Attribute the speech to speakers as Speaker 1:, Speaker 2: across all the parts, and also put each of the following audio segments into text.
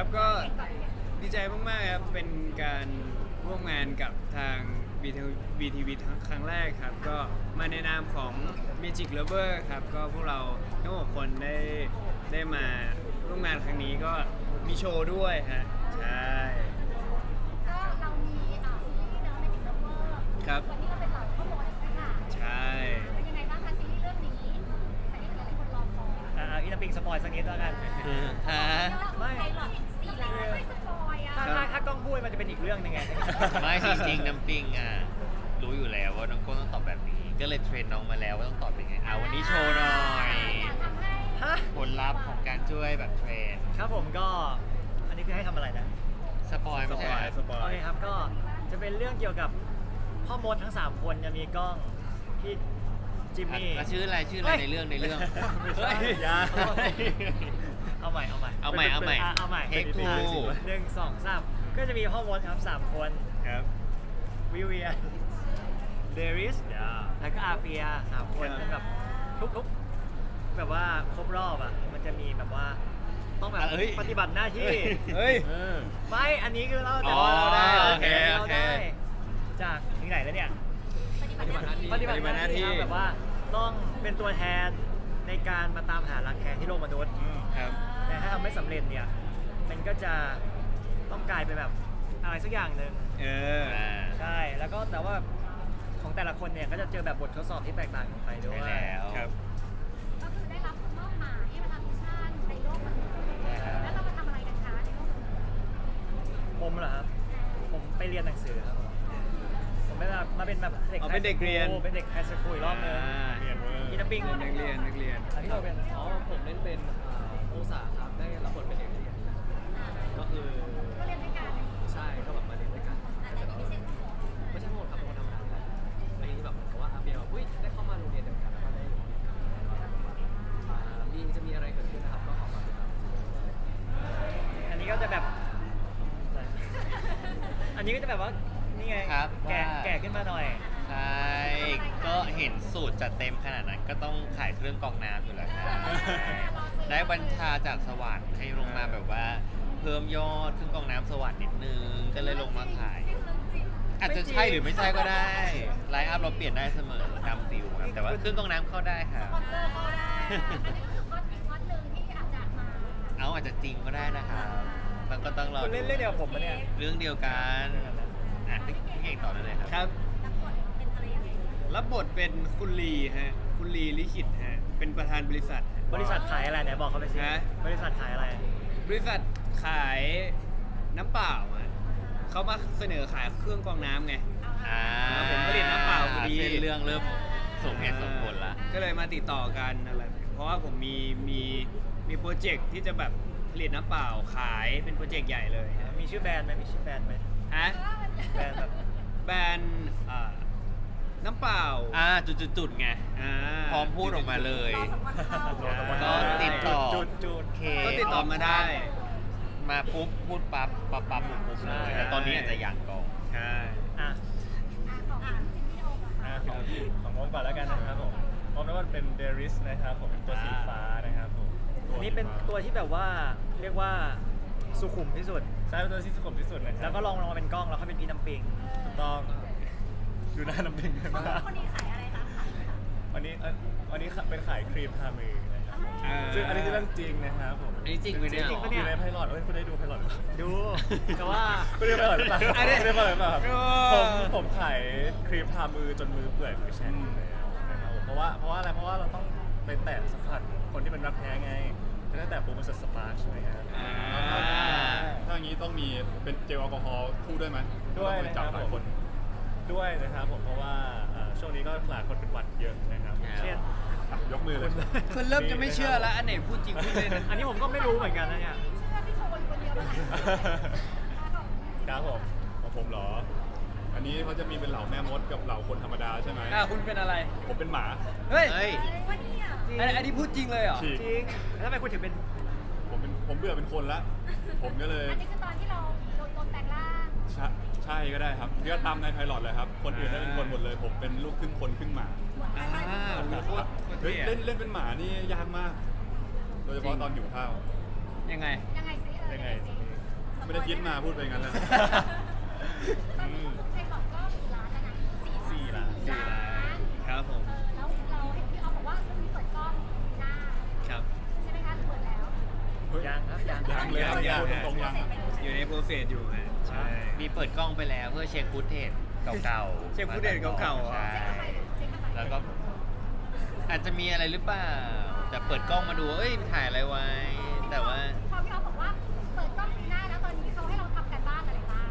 Speaker 1: ครับก็ดีใจมากๆครับเป็นการร่วมงานกับทาง BTV ทั้งครั้งแรกครับ ก็มาในนามของ Magic Lover ครับ ก็พวกเราทั้งหกคนได้ได้มาร่วมงานครั้งนี้ก็มีโชว์ด้วยฮะใช่
Speaker 2: ก็เรามีอ่าซีรีส์เนอะ Magic Lover
Speaker 1: ครับ
Speaker 2: วันนี้ก็เป็นเหล่า อ่าอีนา
Speaker 3: ปิงสปอยสักนิดแล้วกัน
Speaker 4: ฮะ
Speaker 2: ไม่ไพลอตสี่ล้านไม่สปอยอะ
Speaker 3: ถ้าถ้าถ้ากล้องพูดมันจะเป็นอีกเรื่องหนึงไง
Speaker 4: ไม่จริงๆน้ำปิงอะรู้อยู่แล้วว่าน้องโก้ต้องตอบแบบนี้ ก็เลยเทรนน้องมาแล้วว่าต้องตอบเป็นไงอะวันนี้โชว์หน่อย
Speaker 2: อยากทำให้
Speaker 3: ฮะ
Speaker 4: ผลลัพธ์ของการช่วยแบบเทรน
Speaker 3: ครับผมก็ อันนี้คือให้ทำอะไรนะ
Speaker 4: สปอยไม่ใช่เหรอ
Speaker 1: สปอย
Speaker 3: โอเคครับก็จะเป็นเรื่องเกี่ยวกับพ่อมดทั้ง 3 คนจะมีกล้องพี่ จิมมี่
Speaker 4: อะชื่ออะไรชื่ออะไรในเรื่องในเรื่อง
Speaker 3: ไม่ใช่อยาเอาใหม่ เอาใหม่
Speaker 4: เอาใหม่เอาใหม่ะ
Speaker 3: เอาใหม่
Speaker 4: Take two
Speaker 3: หนึ่งสองสามก็จะมีพ่อมดครับสามคน
Speaker 1: ครับ
Speaker 3: วิเวียเดริสแล้วก็อาเฟียสามคน
Speaker 1: ครับ
Speaker 3: เป็นแบบทุกๆ แบบว่าครบรอบอะ มันจะมีแบบว่าต้องแบบ
Speaker 4: อะเอ้ย
Speaker 3: ปฏิบัติหน้าที่
Speaker 1: เฮ้ย
Speaker 3: ไม่ อันนี้คือเรา
Speaker 4: อ๋อ
Speaker 3: เราได้
Speaker 4: โอเค
Speaker 3: เรา
Speaker 4: โอเค
Speaker 3: ได้จากถึงไหนแล้วเนี่ย
Speaker 2: ปฏิ บัติหน้าที่
Speaker 3: ปฏิบัติ
Speaker 1: ปฏิบัติ
Speaker 3: ห
Speaker 1: ห
Speaker 3: น้า
Speaker 1: น้าที่
Speaker 3: ที่ครับแบบว่าต้องเป็นตัวแทนในการมาตามหารังแคที่โลกมนุษย์
Speaker 1: ครับ
Speaker 3: แต่ถ้าทำไม่สำเร็จเนี่ย มันก็จะต้องกลายเป็นแบบอะไรสักอย่างหนึ่ง
Speaker 1: เออ
Speaker 4: อ่า
Speaker 3: ใช่ แล้วก็แต่ว่าของแต่ละคนเนี่ยก็จะเจอแบบบททดสอบที่แตกต่างกันไปด้ว
Speaker 4: ใช่
Speaker 3: ย
Speaker 4: แล้ว
Speaker 1: ครับ
Speaker 2: ก็คือได้รับมอบหมายให้มาทำมิชชั่นในโลกมนุษย์
Speaker 4: ใช่ครับ
Speaker 2: แล้วเรามาทำอะไรกันคะในโลกมนุษย์
Speaker 3: ผมเหรอครับ ผมไปเรียนหนังสือครับ เป็นแบบเด็ก
Speaker 1: อ๋อเป็นเด็กเรียน
Speaker 3: เป็นเด็กไฮสคูลอีกรอบนึง
Speaker 1: อ่า
Speaker 3: เรียนเวอร์พี่น้ำปิง
Speaker 1: เป็นนักเรียนนักเรียน
Speaker 3: อันที่เราเป็น
Speaker 5: อ๋อผมเล่นเป็นอ่าองศาครับได้รับบทเป็นเด็กเรียนก็คือ
Speaker 2: ก็เรียนด้วยกัน
Speaker 5: ใช่ก็แบบมาเรียนด้วยกัน
Speaker 2: แต่ในนี้ไม่ใช่ผู้หมวด
Speaker 5: ไม่ใช่โหดครับเป็นคนธรรมดานี่แหละอันนี้แบบเหมือนกับว่าอาเฟียแบบอุ้ยได้เข้ามาโรงเรียนเดียวกันแล้วก็ได้อยู่ด้วยกันอ่ามีจะมีอะไรเกิดขึ้นนะครับก็ขอฝากติดตาม
Speaker 3: อันนี้ก็จะแบบ อันนี้ก็จะแบบว่า นี่ไง
Speaker 4: ครับ
Speaker 3: แก่
Speaker 4: ว่า
Speaker 3: แก่ขึ้นมาหน่อย
Speaker 4: ใช่ ก็เห็นสูตรจัดเต็มขนาดนั้นก็ต้องขายเครื่องกรองน้ำอยู่แล้วครับได้บัญชาจากสวรรค์ให้ลงมาแบบว่า เพิ่มยอดเครื่องกรองน้ำสวรรค์นิดนึงก็เลยลงมาขาย อาจจะใช่หรือไม่ใช่ก็ได้ไลน์อัพเราเปลี่ยนได้เสมอตามฟิลครับแต่ว่าเครื่องกรองน้ำเข้าได้ครับ
Speaker 2: สปอนเซอร์ก็ได้อันนี้ก็คือข้ออีกข้อหนึ่งที่อาจจะมา
Speaker 4: เอาอาจจะจริงก็ได้นะครับมันก็ต้องรอ
Speaker 3: คุณเล่นเรื่องเดียวกับผมปะเนี่ย
Speaker 4: เรื่องเดียวกัน อะพี่พี่เก่งต่อได้เลยครับ
Speaker 1: ครับ
Speaker 2: รับบทเป็นอะไรยังไง
Speaker 1: รับบทเป็นคุณลีฮะ คุณลีลิขิตฮะ เป็นประธานบริษัทฮะ
Speaker 3: บริษัทขายอะไรไหนบอกเขาไปสิ
Speaker 1: ฮะ
Speaker 3: บริษัทขายอะไร
Speaker 1: บริษัทขายน้ำเปล่าฮะเขามาเสนอขายเครื่องกรองน้ำไง
Speaker 4: อ่า
Speaker 1: ผมผลิตน้ำเปล่าพอดี
Speaker 4: เส้นเรื่องเริ่มสมเหตุสมผลละ
Speaker 1: ก็เลยมาติดต่อกันอะไร เพราะว่าผมมีมีมีโปรเจกต์ที่จะแบบผลิตน้ำเปล่าขายเป็นโปรเจกต์ใหญ่เลยฮะ
Speaker 3: มีชื่อแบรนด์ไหมมีชื่อแบรนด์ไหม
Speaker 1: ฮะ
Speaker 3: แบรนด์แบบ
Speaker 1: แบรนด์อ่าน้ำเปล่า
Speaker 4: อ่าจุดๆๆไง
Speaker 1: อ่า
Speaker 4: พร้อมพูดออกมาเลย
Speaker 2: รอสปอนเซอร์
Speaker 3: รอสปอนเซ
Speaker 4: ก็
Speaker 3: อร์
Speaker 4: ติดต่อ
Speaker 3: จุดจุด
Speaker 4: เค
Speaker 1: ก็ติดต่อมาได้
Speaker 4: มาปุ๊บพูดปั๊บปั๊บปั๊บปุ๊บปุ๊บเลย
Speaker 3: ใช่
Speaker 4: แต่ตอนนี้อาจจะยังก่อน
Speaker 1: ใช่
Speaker 3: อะ
Speaker 2: อะของจิมมี่โอมอะ
Speaker 6: อ่า
Speaker 2: ค่ะ
Speaker 6: ของของผมก่อนแล้วกันนะครับผมผมนึกว่าเป็นเดริสนะครับผมเป็นตัวสีฟ้านะครับผม
Speaker 3: อันนี้เป็นตัวที่แบบว่าเรียกว่า สุขุมที่สุด
Speaker 6: ใช่เป็นตัวที่สุขุมที่สุดนะครับ
Speaker 3: แล้วก็ลองลงมาเป็นกล้องแล้วเขาเป็นพี่น้ำปิง
Speaker 6: ถูกต้องดูหน้าน้ำปิงกัน
Speaker 2: คน
Speaker 6: นะ
Speaker 2: คนนี้ขายอะไรคะขายอะไรคะ
Speaker 6: วันนี้เอ่อวันนี้เป็นขายครีมทามือนะครับผม
Speaker 1: อ่า
Speaker 6: ซึ่งอันนี้คือเรื่องจริงนะครับผม
Speaker 4: อันนี้จริงไหมเนี่ย
Speaker 3: จริงปะเนี่
Speaker 6: อยู่ในไพลอตเอ้ยคุณได้ดูไพลอตหรือเปล่า
Speaker 3: ดู แต่ว่า
Speaker 6: คุณได้ดูไพลอตหรือเปล่า
Speaker 1: อันนี้
Speaker 6: คุณได้ดูไพลอตหรือเปล่าครับ
Speaker 1: โอ้
Speaker 6: ผมผมขายครีมทามือจนมือเปื่อยมือแฉะเลยนะครับผมเพราะว่าเพราะว่าอะไรเพราะว่าเราต้องไปแตะสัมผัสคนที่เป็นรักแท้ไง ถ้าแตะปุ๊บมันจะสปาร์ชใช่ไหมครับ
Speaker 1: อ่า
Speaker 7: ถ้าอย่างนี้ต้องมีเป็นเจลแอลกอฮอล์คู่ด้วยไหม
Speaker 6: ด้วย
Speaker 7: ต้องไป
Speaker 6: นะค
Speaker 7: จับ
Speaker 6: รับ
Speaker 7: หลาย
Speaker 6: ผ
Speaker 7: ค
Speaker 6: ม
Speaker 7: น
Speaker 6: ด้วยนะครับผมเพราะว่าเอ่อช่วงนี้ก็หลายคนเป็นหวัดเยอะนะครับ
Speaker 3: เช่น
Speaker 7: อะยกมือเลย
Speaker 1: คนเริ่มจะไม่เชื่อแล้วอันไหนพูดจริงพูดเล่น
Speaker 3: อันนี้ผมก็ไม่รู้เหมือนกันนะเนี่ย
Speaker 2: เชื่อพี่โชว์อยู่คนเดียวเลย
Speaker 6: ครับผม
Speaker 7: ของผมเหรอ อันนี้เขาจะมีเป็นเหล่าแม่มดกับเหล่าคนธรรมดาใช่ไหม
Speaker 1: อ่าคุณเป็นอะไร
Speaker 7: ผมเป็นหมา
Speaker 1: เฮ้ย
Speaker 4: เฮ้ย
Speaker 2: อะไรวะเนี่ย
Speaker 1: อันอันนี้พูดจริงเลยเหรอ
Speaker 7: ฉีก
Speaker 3: จริงแล้วทำไมคุณถึงเป็น
Speaker 7: ผมเป็นผมเบื่อเป็นคนละ ผมก็เลย
Speaker 2: อันนี้คือตอนที่เราโดนโดนแต่งร่าง
Speaker 7: ใช่ใช่ก็ได้ครับก็ตามในไพลอตเลยครับ คนอื่นได้เป็นคนหมดเลย ผมเป็นลูกครึ่งคนครึ่งหมา
Speaker 1: อ่าโอ้โหโคตรโคตร
Speaker 7: เฮ้ย
Speaker 1: เท่
Speaker 7: เล่นเล่นเป็นหมานี่ยากมาก โดยเฉพาะตอนหิวข้าว
Speaker 1: ยังไง
Speaker 2: ยังไงซิเออ
Speaker 6: ยังไง
Speaker 2: ซิ
Speaker 7: ไม่ได้คิดมาพูดไปงั้นแหละ
Speaker 2: เซ
Speaker 1: สอยู่ฮะใช่
Speaker 4: มีเปิดกล้องไปแล้วเพื่อเช็คฟุตเทจเก่าๆ
Speaker 1: เช็คฟุตเทจเก่าๆ
Speaker 4: ใช่
Speaker 2: เช็คกันไป
Speaker 4: แล้วก็อาจจะมีอะไรหรือเปล่า แต่เปิดกล้องมาดูว่าเอ้ยถ่ายอะไรไว้ แต่ว่า
Speaker 2: พอพี่เขาบอกว่าเปิดกล้องปีหน้าแล้วตอนนี้เขาให้เราทำกันบ้านอะไรบ้าง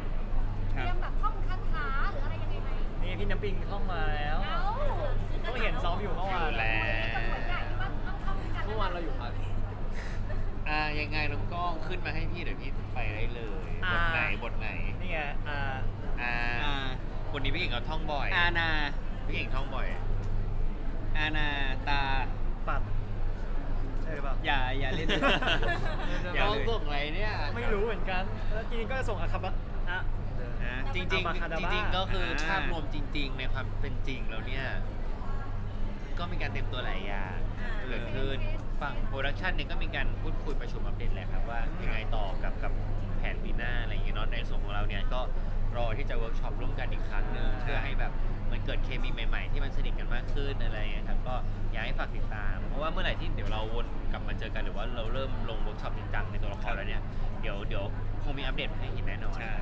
Speaker 1: ค
Speaker 2: เต
Speaker 1: รับ
Speaker 2: รียมแบบท่องคาถาหรืออะไรยังไงไหม
Speaker 3: นี่พี่น้ำปิงท่องมาแล้ว
Speaker 2: เอ้า
Speaker 3: ก็เห็นซ้อมอยู่เมื่อวาน
Speaker 4: อยู่แล้ว
Speaker 2: ก็เหมือนใหญ่ที่ว่าต้องท่องกัน
Speaker 5: เมื่อวานเราอยู่พาร์ท
Speaker 4: อ่ายังไงน้องกล้องขึ้นมาให้พี่เดี๋ยวพี่ไปได้เลยบทไหนบทไหน
Speaker 3: นี่ไงอ่า
Speaker 4: อ่า
Speaker 1: อ่า
Speaker 4: บทนี้พี่เก่งเขาท่องบ่อย
Speaker 1: อาณา
Speaker 4: พี่เก่งท่องบ่อย
Speaker 1: อาณาตา
Speaker 3: ปัดใช่หรือเปล่า
Speaker 1: อย่าอย่าเล่นอย่า
Speaker 4: ท่อง
Speaker 1: เลย
Speaker 4: บทอะไรเนี่ย
Speaker 3: ไม่รู้เหมือนกันแล้วจริงๆก็ส่งอาคาบะอะ
Speaker 1: อะ
Speaker 4: จริง
Speaker 3: อาบาคาดา
Speaker 4: ๆ
Speaker 3: บ้า
Speaker 4: จริงๆก็คือ
Speaker 1: อ่า
Speaker 4: ภาพรวมจริง ๆ ในความเป็นจริงแล้วเนี่ย ก็มีการเตรียมตัวหลายอย่างเกิดขึ้น ฝั่งโปรดักชันเนี่ยก็มีการพูดคุยประชุมอัปเดตแหละครับว่ายังไงต่อกับกับแผนปีหน้าอะไรอย่างเงี้ยเนาะในส่วนของเราเนี่ยก็รอที่จะเวิร์กช็อปร่วมกันอีกครั้งหนึ่งเพื่อให้แบบมันเกิดเคมีใหม่ๆ ที่มันสนิทกันมากขึ้นอะไรอย่างเงี้ยครับก็อยากให้ฝากติดตาม เพราะว่าเมื่อไหร่ที่เดี๋ยวเราวนกลับมาเจอกันหรือว่าเราเริ่มลงเวิร์กช็อปจริงจังในตัวละครแล้วเนี่ยเดี๋ยวเดี๋ยวคงมีอัปเดตให้เห็นแน่นอน
Speaker 1: ใช่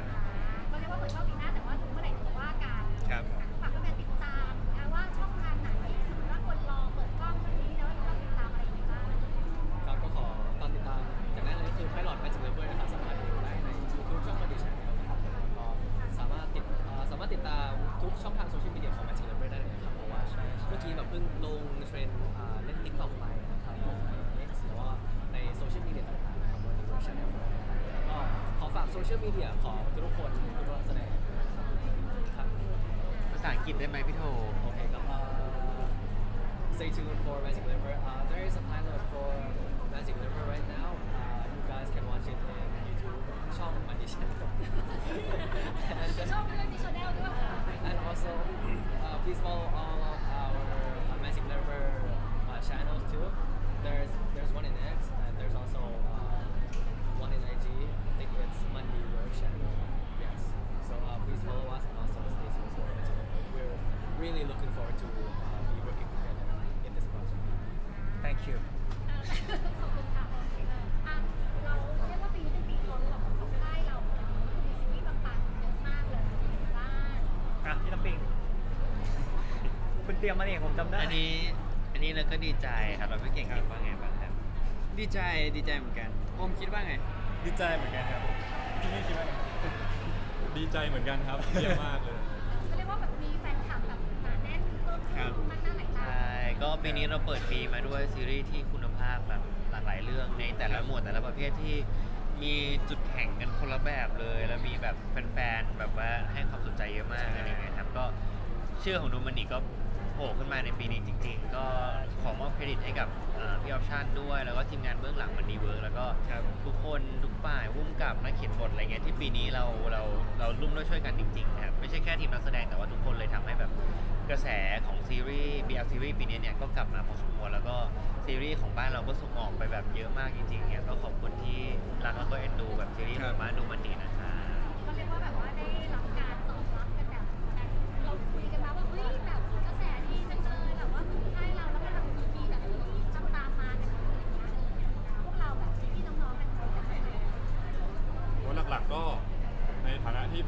Speaker 2: ก็เรียกว่าเปิดกล้องปีหน้าแต่ว่าถึงเมื่อไหร่จะว่ากัน
Speaker 1: ครับ
Speaker 2: ฝา มีเดีย
Speaker 5: ของทุกคนทุกคนแสดงครับ
Speaker 4: ภาษาอังกฤษได้ไหมพี่โท
Speaker 5: Okay, so, uh, stay tuned for Magic Liver. Uh, there is a pilot for Magic Liver right now. Uh, you guys can watch it in YouTube. Chong Magic Channel.
Speaker 2: ช่องเรื่องที่ชาแนลด้วยค่ะ
Speaker 5: and also, uh, please follow all of our uh, Magic Liver uh, channels too. There's there's one in X and there's also uh, one in IG. I think it's Monday Work channel. Yes. So uh, please follow us and also stay tuned for Magic Liver. We're really looking forward to uh, be working together in this project.
Speaker 3: thank you
Speaker 2: ขอบคุณค่ะอะเราเรียกว่าปีนี้เป็นปีทองของของค่ายเรามีซีรีส์ปังๆเยอะมากเลยบ้าน
Speaker 3: อะพี่น้ำปิง คุณเตรียมมาเนี่ยผมจำได้
Speaker 4: อันนี้อันนี้เราก็ดีใจครับเราพี่เก่งคิดว่าไงบ้างครับ
Speaker 1: ดีใจดีใจเหมือนกัน ผมคิดว่าไง
Speaker 6: ดีใจเหมือนกันครับพี่นี่คิดว่าไง
Speaker 7: ดีใจเหมือนกันครับเยี่ยมมากเลย
Speaker 2: ก็เรียกว่าแบบมีแฟนคลับแบบหนาแน่นเพิ่มขึ้นมากหน้าหลายตา
Speaker 4: ใช่ก็ปีนี้เราเปิดปีมาด้วยซีรีส์ที่คุณภาพแบบหลากหลายเรื่องในแต่ละหมวดแต่ละประเภทที่มีจุดแข่งกันคนละแบบเลย แล้วมีแบบแฟนๆแบบว่าให้ความสนใจเยอะมากอะไรเงี้ยครับก็เชื่อของดูมันนี่ก็ โผล่ขึ้นมาในปีนี้จริง ๆ ก็ขอมอบเครดิตให้กับเอ่อพี่ออปชั่นด้วย แล้วก็ทีมงานเบื้องหลังมันดีเวิร์กแล้วก็
Speaker 1: ครับ
Speaker 4: ทุกคนทุกฝ่ายวุ่มกับนักเขียนบทอะไรเงี้ยที่ปีนี้เราเราเราร่วมด้วยช่วยกันจริงๆนะครับไม่ใช่แค่ทีมนักแสดงแต่ว่าทุกคนเลยทำให้แบบกระแสของซีรีส์ BL ซีรีส์ปีนี้เนี่ยก็กลับมาพอสมควรแล้วก็ซีรีส์ของบ้านเราก็ส่งออกไปแบบเยอะมากจริงๆเนี่ยก็ขอบคุณที่รักแล้วก็เอ็นดูแบบซีรีส์ของบ้านดูมั
Speaker 2: นดีนะ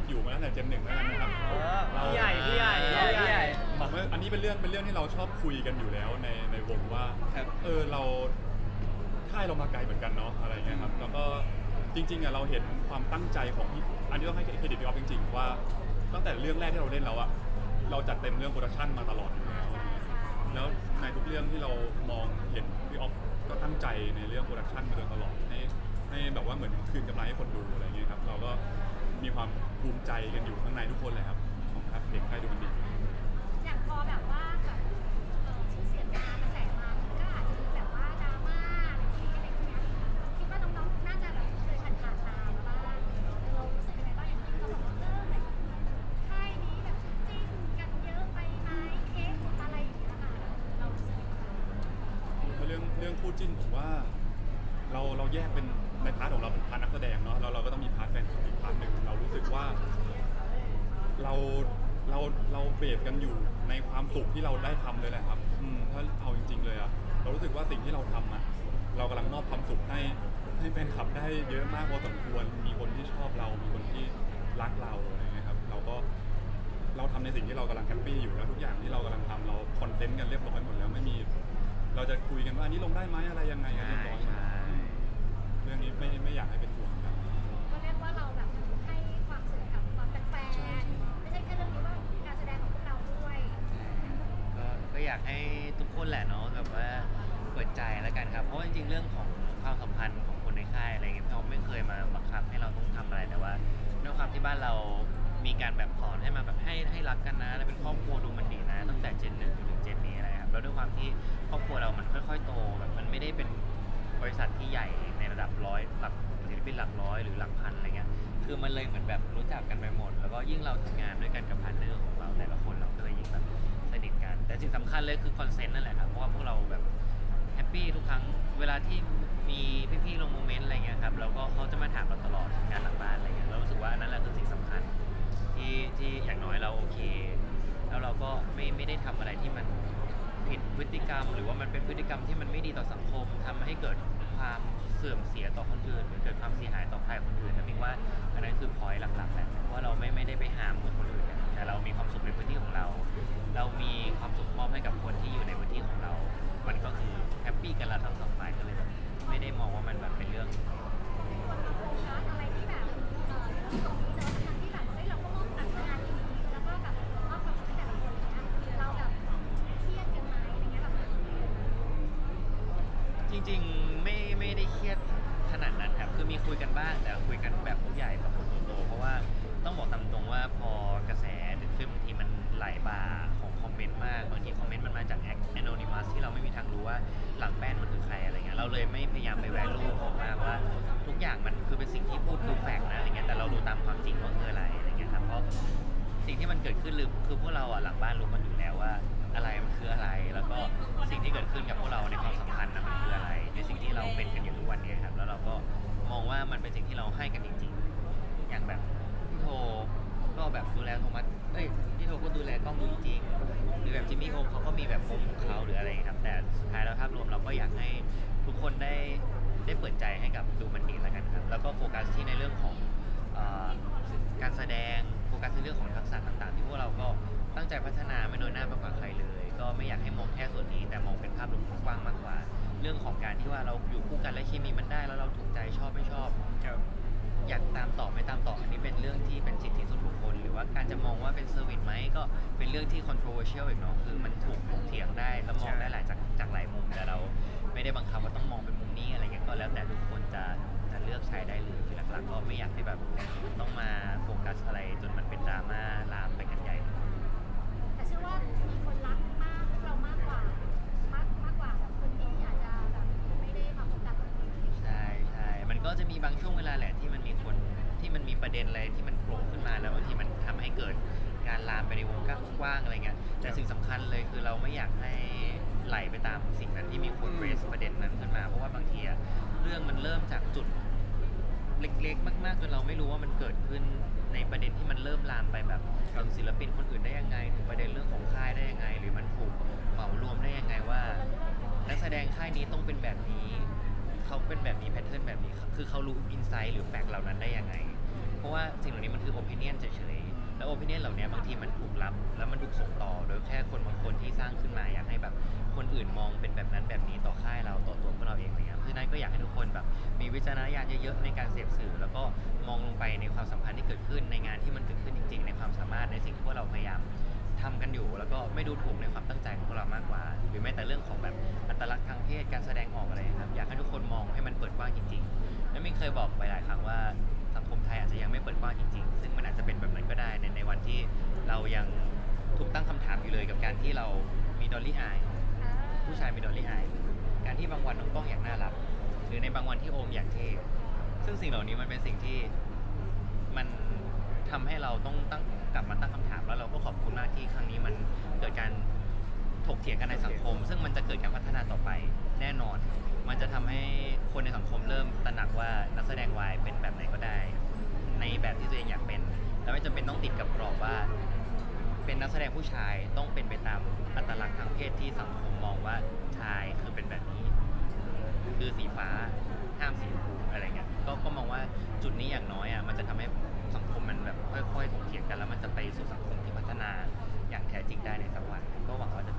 Speaker 2: อยู่
Speaker 7: มาตั้งแต่เจนหนึ่งแล้วกันนะครับ
Speaker 3: เออพี่ใหญ่พี่ใหญ่พี่ใหญ่
Speaker 7: ผมว่าอันนี้เป็นเรื่องเป็นเรื่องที่เราชอบคุยกันอยู่แล้วในในวงว่า
Speaker 1: ครับ
Speaker 7: เออเราค่ายเรามาไกลเหมือนกันเนาะอะไรเงี้ยครับแล้วก็จริงๆอะเราเห็นความตั้งใจของพี่อันนี้ต้องให้เครดิตพี่ออฟจริง ๆ ว่าตั้งแต่เรื่องแรกที่เราเล่นแล้วอะเราจัดเต็มเรื่องโปรดักชันมาตลอดอยู่แล้ว แล้วในทุกเรื่องที่เรามองเห็นพี่ออฟก็ตั้งใจในเรื่องโปรดักชันมาโดยตลอดให้ให้แบบว่าเหมือนคืนกำไรให้คนดูอะไรเงี้ยครับเราก็มีความ ภูมิใจกันอยู่ข้างในทุกคนเลยครับของครับเด็กค่ายดูมันดี
Speaker 2: อย่างพอแบบว่าแบบเอ่อชื่อเสียงมากระแสมามันก็อาจจะมีแบบว่าดราม่าอะไรอย่างเงี้ยคิดว่าน้องๆน่าจะแบบเคยผ่านผ่านๆมาบ้างเรารู้สึกยังไงบ้างอย่างที่เขาบอกว่าเออแบบค่ายนี้แบบจิ้นกันเยอะไปไหมเค้กอะไรอย่างเงี้ยค่ะเรารู้สึกยังไงบ้าง
Speaker 7: ถ้าเรื่องเรื่องคู่จิ้นผมว่า เราเราแยกเป็น ในพาร์ทของเราเป็นพาร์ทนักแสดงเนาะแล้วเราก็ต้องมีพาร์ทแฟนคลับอีกพาร์ทหนึ่งเรารู้สึกว่า เราเราเราเบสกันอยู่ในความสุขที่เราได้ทำเลยแหละครับอืมถ้าเอาจริง ๆ เลยอะเรารู้สึกว่าสิ่งที่เราทำอะเรากำลังมอบความสุขให้ให้แฟนคลับได้เยอะมากพอสมควรมีคนที่ชอบเรา มีคนที่รักเราอะไรเงี้ยครับ เราก็เราทำในสิ่งที่เรากำลังแฮปปี้อยู่แล้วทุกอย่างที่เรากำลังทำเราคอนเทนต์กันเรียบร้อยหมดแล้วไม่มี เราจะคุยกันว่าอันนี้ลงได้ไหมอะไรยังไงกันเรียบร้อยหมดแเรื่องนี้ไม่ไม่อยากให้เป็นห่วงครับ
Speaker 2: ก็เรียกว่าเราแบบให้ความสุขกับความแฟนๆไม่ใช่แค่เรื่องนี้ว่าการแสดงของพวกเราด้วย
Speaker 4: ก็ก็อยากให้ทุกคนแหละเนาะแบบว่าเปิดใจแล้วกันครับ เพราะว่าจริงๆเรื่องของความสัมพันธ์ของคนในค่ายอะไรเงี้ยเขาไม่เคยมาบังคับให้เราต้องทำอะไรแต่ว่าด้วยความที่บ้านเรามีการแบบสอนให้มาแบบให้ให้รักกันนะแล้วเป็นครอบครัวดูมันดีนะ ตั้งแต่เจนหนึ่งถึงเจนนี้อะไรครับแล้วด้วยความที่ครอบครัวเรามันค่อย ๆ โตแบบมันไม่ได้เป็นบริษัทที่ใหญ่ใน ระดับร้อยหลักศิลปินหลักร้อยหรือหลักพันอะไรเงี้ยคือมันเลยเหมือนแบบรู้จักกันไปหมด แล้วก็ยิ่งเราทำงานด้วยกันกับพาร์ทเนอร์ของเราแต่ละคนเราก็เลยยิ่งแบบสนิทกัน แต่สิ่งสำคัญเลยคือคอนเซนต์นั่นแหละครับเพราะว่าพวกเราแบบแฮปปี้ทุกครั้งเวลาที่มีพี่ๆลงโมเมนต์อะไรเงี้ยครับแล้วก็เขาจะมาถามเราตลอดงานหลังบ้านอะไรเงี้ยเรารู้สึกว่าอันนั่นแหละคือสิ่งสำคัญที่ที่อย่างน้อยเราโอเค แล้วเราก็ไม่ไม่ได้ทำอะไรที่มันผิดพฤติกรรม หรือว่ามันเป็นพฤติกรรมที่มันไม่ดีต่อสังคมทำให้เกิดความ เสื่อมเสียต่อคนอื่น หรือเกิดความเสียหายต่อใครคนอื่นนะมิงว่าอันนั้นคือพอยต์หลักๆแหละว่าเราไม่ไม่ได้ไปหามเหมือนคนอื่นนะแต่เรามีความสุขในพื้น คุยกันบ้างแต่คุยกันแบบผู้ใหญ่แบบคนโตๆเพราะว่าต้องบอกตามตรงว่าพอกระแสขึ้นบางทีมันไหลบ่าของคอมเมนต์มากบางทีคอมเมนต์มันมาจากแอนโนนิมัสที่เราไม่มีทางรู้ว่าหลังแป้นมันคือใครอะไรเงี้ยเราเลยไม่พยายามไปแวลูของมากว่า ทุกอย่างมันคือเป็นสิ่งที่พูดคือแฟกต์นะอะไรเงี้ยแต่เราดูตามความจริงว่าคืออะไรอะไรเงี้ยครับเพราะสิ่งที่มันเกิดขึ้นคือคือพวกเราอะหลังบ้านรู้กันอยู่แล้วว่า อะไรมันคืออะไร แล้วก็สิ่งที่เกิดขึ้นกับพวกเราในความสัมพันธ์นะมันคืออะไรในสิ่งที่เราเป็นกันอยู่ทุกวันนี้ครับแล้วเราก็ มองว่ามันเป็นสิ่งที่เราให้กันจริงๆ อย่างแบบพี่โทก็แบบดูแลโทมัสเอ้ยพี่โทก็ดูแลกล้องดูจริงๆหรือแบบจิมมี่โฮมเขาก็มีแบบมุมของเขาหรืออะไรครับ แต่สุดท้ายแล้วภาพรวมเราก็อยากให้ทุกคนได้ได้เปิดใจให้กับดูมันดีแล้วกันครับ แล้วก็โฟกัสที่ในเรื่องของเอ่อการแสดงโฟกัสในเรื่องของทักษะต่างๆ ที่พวกเราก็ตั้งใจพัฒนาไม่น้อยหน้ามากกว่าใครเลย ก็ไม่อยากให้มองแค่ส่วนนี้แต่มองเป็นภาพรวมกว้างมากกว่า เรื่องของการที่ว่าเราอยู่คู่กันและเคมีมันได้แล้วเราถูกใจชอบไม่ชอบ
Speaker 1: ครับ
Speaker 4: อยากตามต่อไม่ตามต่ออันนี้เป็นเรื่องที่เป็นสิทธิส่วนบุคคล หรือว่าการจะมองว่าเป็นเซอร์วิสไหมก็เป็นเรื่องที่ controversial อีกเนาะคือมันถูกถกเถียงได้แล้วมองได้หลายจากจากหลายมุมแต่เรา ไม่ได้บังคับว่าต้องมองเป็นมุมนี้อะไรเงี้ยก็แล้วแต่ทุกคนจะจะเลือกใช้ได้เลยคือหลักๆก็ไม่อยากให้แบบต้องมาโฟกัสอะไรจนมันเป็นดราม่าลามไปกันใหญ่
Speaker 2: แต่เชื่อว่า มันก็จะมี
Speaker 4: บางช่วงเวลาแหละที่มันมีคนที่มันมีประเด็นอะไรที่มันโผล่ขึ้นมาแล้วบางทีมันทำให้เกิดการลามไปในวงกว้างๆอะไรเงี้ยแต่สิ่งสำคัญเลยคือเราไม่อยากให้ไหลไปตามสิ่งนั้นที่มีคนเรสประเด็นนั้นขึ้นมาเพราะว่าบางทีอะเรื่องมันเริ่มจากจุด เล็กๆ มากๆจนเราไม่รู้ว่ามันเกิดขึ้นในประเด็นที่มันเริ่มลามไปแบบถึงศิลปินคนอื่นได้ยังไงถึงประเด็นเรื่องของค่ายได้ยังไง หรือมันถูกเหมารวมได้ยังไงว่านักแสดงค่ายนี้ต้องเป็นแบบนี้ เขาเป็นแบบนี้แพทเทิร์นแบบนี้คือเขารู้อินไซต์หรือแฟกต์เหล่านั้นได้ยังไง เพราะว่าสิ่งเหล่านี้มันคือโอ i ิเนียนเฉยๆ แล้วโอ i ิเนียนเหล่านี้บางทีมันถูกรับ แล้วมันถูกส่งต่อโดยแค่คนบางคนที่สร้างขึ้นมาอยากให้แบบคนอื่นมองเป็นแบบนั้นแบบนี้ต่อค่ายเราต่อตัวพวกเราเองอะไรเงี้ยเพราะฉะนั้นก็อยากให้ทุกคนแบบมีวิจารณญาณเยอะๆในการเสพสื่อ แล้วก็มองลงไปในความสัมพันธ์ที่เกิดขึ้นในงานที่มันเกิดขึ้นจริง ๆ ในความสามารถในสิ่งที่พวกเราพยายามทำกันอยู่ แล้วก็ไม่ดูถูกในความตั้ง เรามากกว่า หรือแม้แต่เรื่องของแบบอัตลักษณ์ทางเพศการแสดงออกอะไรครับอยากให้ทุกคนมองให้มันเปิดกว้างจริงๆแล้วมินเคยบอกไปหลายครั้งว่าสังคมไทยอาจจะยังไม่เปิดกว้างจริงๆ ซึ่งมันอาจจะเป็นแบบนั้นก็ได้ในในวันที่เรายังถูกตั้งคำถามอยู่เลยกับการที่เรามีดอลลี่อายผู้ชายมีดอลลี่อายการที่บางวันน้องกล้องอยากน่ารักหรือในบางวันที่โอมอยากเท่ซึ่งสิ่งเหล่านี้มันเป็นสิ่งที่มันทำให้เราต้องตั้งกลับมาตั้งคำถามแล้วเราก็ขอบคุณมากที่ ถียงกันในสังคม ซึ่งมันจะเกิดการพัฒนาต่อไปแน่นอน มันจะทำให้คนในสังคมเริ่มตระหนักว่านักแสดงวายเป็นแบบไหนก็ได้ ในแบบที่ตัวเองอยากเป็น แล้วไม่จำเป็นต้องติดกับกรอบว่า เป็นนักแสดงผู้ชายต้องเป็นไปตามอัตลักษณ์ทางเพศที่สังคมมองว่าชายคือเป็นแบบนี้ คือสีฟ้าห้ามสีฟูอะไรเงี้ยก็ก็มองว่าจุดนี้อย่างน้อยอะมันจะทำให้สังคมมันแบบค่อยๆถกเถียงกันแล้วมันจะไปสู่สังคมที่พัฒนาอย่างแท้จริงได้ในสักวันก็หวังว่าจะ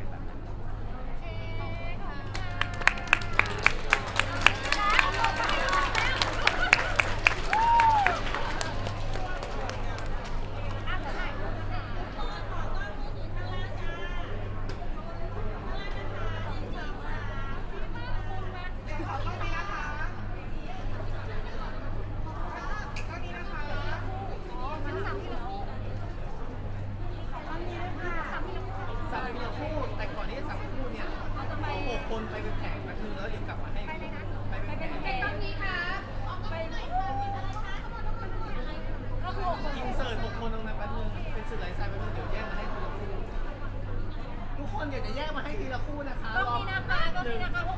Speaker 5: ทีละคู่นะคะก็มีนะคะ
Speaker 2: ก็มีนะคะหกคนหก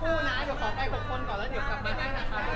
Speaker 2: คู่นะ เดี๋ยวขอ
Speaker 4: ไป
Speaker 2: หกคนก่อ
Speaker 8: นแล้วเดี๋
Speaker 2: ยวกลับมาให้นะคะ